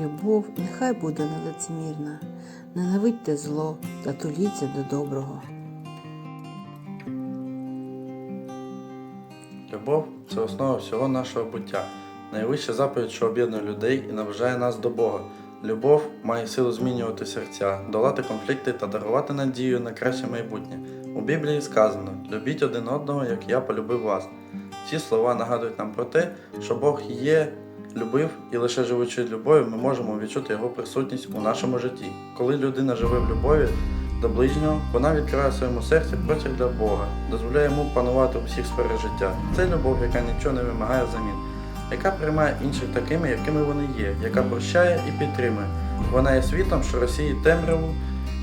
Любов нехай буде нелицемірна, ненавидьте зло та туліться до доброго. Любов це основа всього нашого буття, найвища заповідь, що об'єднує людей і наближає нас до Бога. Любов має силу змінювати серця, долати конфлікти та дарувати надію на краще майбутнє. У Біблії сказано: любіть один одного, як я полюбив вас. Ці слова нагадують нам про те, що Бог є, любив, і лише живучи любов'ю, ми можемо відчути його присутність у нашому житті. Коли людина живе в любові до ближнього, вона відкриває своєму серці простір для Бога, дозволяє йому панувати у всіх сферах життя. Це любов, яка нічого не вимагає взамін, яка приймає інших такими, якими вони є, яка прощає і підтримує. Вона є світом, що розсіє темряву,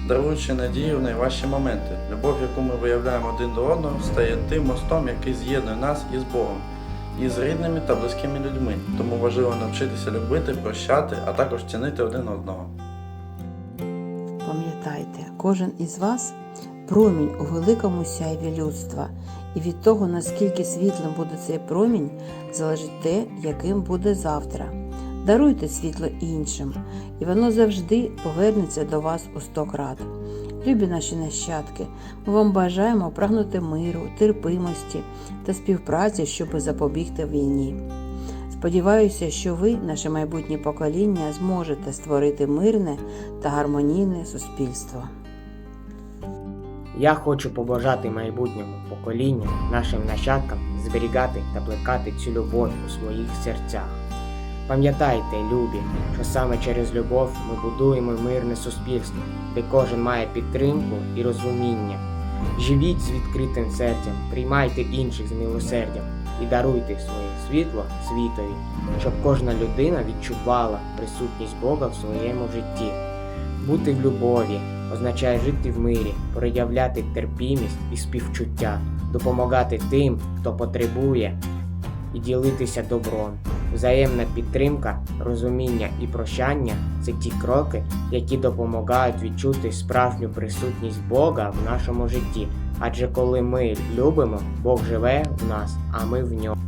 даруючи надію в найважчі моменти. Любов, яку ми виявляємо один до одного, стає тим мостом, який з'єднує нас із Богом, і з рідними та близькими людьми. Тому важливо навчитися любити, прощати, а також цінити один одного. Пам'ятайте, кожен із вас промінь у великому сяйві людства, і від того, наскільки світлим буде цей промінь, залежить те, яким буде завтра. Даруйте світло іншим, і воно завжди повернеться до вас у сто крат. Любі наші нащадки, ми вам бажаємо прагнути миру, терпимості та співпраці, щоб запобігти війні. Сподіваюся, що ви, наше майбутнє покоління, зможете створити мирне та гармонійне суспільство. Я хочу побажати майбутньому поколінню, нашим нащадкам зберігати та плекати цю любов у своїх серцях. Пам'ятайте, любі, що саме через любов ми будуємо мирне суспільство, де кожен має підтримку і розуміння. Живіть з відкритим серцем, приймайте інших з милосердям і даруйте своє світло світові, щоб кожна людина відчувала присутність Бога в своєму житті. Бути в любові означає жити в мирі, проявляти терпімість і співчуття, допомагати тим, хто потребує, і ділитися добром. Взаємна підтримка, розуміння і прощання це ті кроки, які допомагають відчути справжню присутність Бога в нашому житті. Адже коли ми любимо, Бог живе в нас, а ми в ньому.